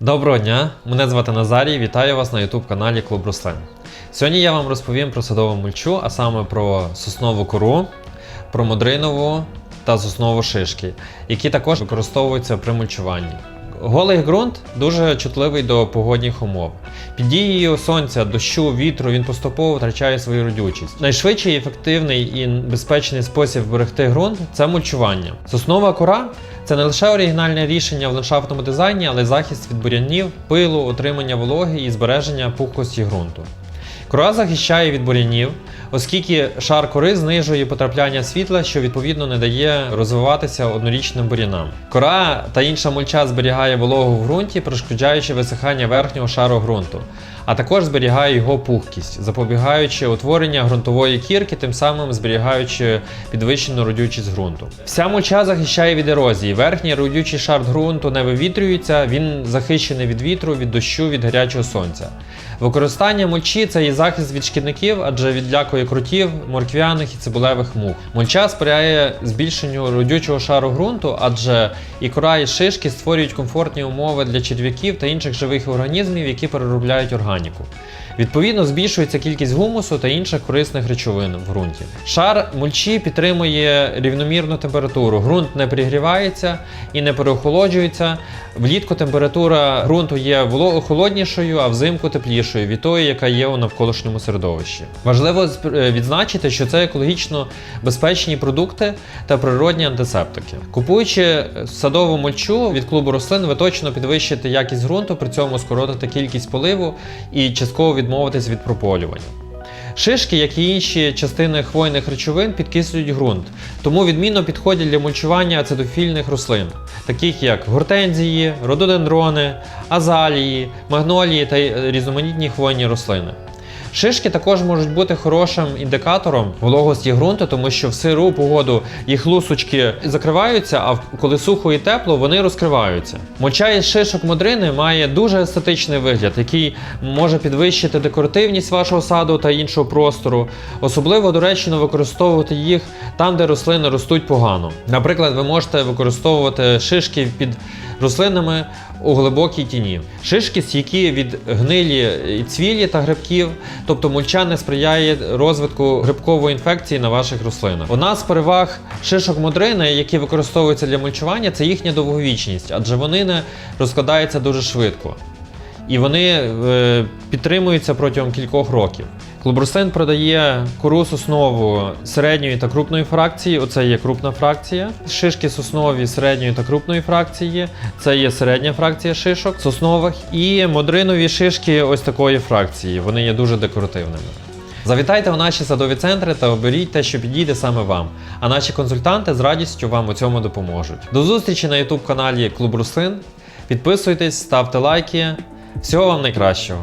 Доброго дня, мене звати Назарій, вітаю вас на YouTube каналі Клуб Рослин. Сьогодні я вам розповім про садову мульчу, а саме про соснову кору, про модринову та соснову шишки, які також використовуються при мульчуванні. Голий ґрунт дуже чутливий до погодних умов. Під дією сонця, дощу, вітру він поступово втрачає свою родючість. Найшвидший, ефективний і безпечний спосіб берегти ґрунт це мульчування. Соснова кора це не лише оригінальне рішення в ландшафтному дизайні, але й захист від бур'янів, пилу, отримання вологи і збереження пухкості ґрунту. Кора захищає від бур'янів, оскільки шар кори знижує потрапляння світла, що відповідно не дає розвиватися однорічним бур'янам. Кора та інша мульча зберігає вологу в ґрунті, перешкоджаючи висихання верхнього шару ґрунту, а також зберігає його пухкість, запобігаючи утворення ґрунтової кірки, тим самим зберігаючи підвищену родючість ґрунту. Вся мульча захищає від ерозії. Верхній родючий шар ґрунту не вивітрюється, він захищений від вітру, від дощу, від гарячого сонця. Використання мульчі це і захист від шкідників, адже відлякує крутів, морквяних і цибулевих мух. Мульча сприяє збільшенню родючого шару ґрунту, адже і кора, і шишки створюють комфортні умови для черв'яків та інших живих організмів, які переробляють органіку. Відповідно, збільшується кількість гумусу та інших корисних речовин в ґрунті. Шар мульчі підтримує рівномірну температуру. Ґрунт не пригрівається і не переохолоджується. Влітку температура ґрунту є воло- холоднішою, а взимку теплішою від тої, яка є у навколишньому середовищі. Важливо е, відзначити, що це екологічно безпечні продукти та природні антисептики. Купуючи садову мульчу від клубу рослин, ви точно підвищите якість ґрунту, при цьому скоротите кількість поливу і частково відмовитись від прополювання. Шишки, як і інші частини хвойних речовин, підкислюють ґрунт, тому відмінно підходять для мульчування ацидофільних рослин, таких як гортензії, рододендрони, азалії, магнолії та різноманітні хвойні рослини. Шишки також можуть бути хорошим індикатором вологості ґрунту, тому що в сиру погоду їх лусочки закриваються, а коли сухо і тепло, вони розкриваються. Моча із шишок модрини має дуже естетичний вигляд, який може підвищити декоративність вашого саду та іншого простору. Особливо доречно використовувати їх там, де рослини ростуть погано. Наприклад, ви можете використовувати шишки під рослинами у глибокій тіні. Шишки стійкі від гнилі цвілі та грибків, тобто мульча не сприяє розвитку грибкової інфекції на ваших рослинах. Одна з переваг шишок модрини, які використовуються для мульчування, це їхня довговічність, адже вони не розкладаються дуже швидко. І вони е, підтримуються протягом кількох років. Клуб продає кору соснову середньої та крупної фракції. Оце є крупна фракція. Шишки соснові середньої та крупної фракції. Це є середня фракція шишок соснових. І модринові шишки ось такої фракції. Вони є дуже декоративними. Завітайте у наші садові центри та оберіть те, що підійде саме вам. А наші консультанти з радістю вам у цьому допоможуть. До зустрічі на YouTube каналі Клуб Руслин. Підписуйтесь, ставте лайки. Всього вам найкращого!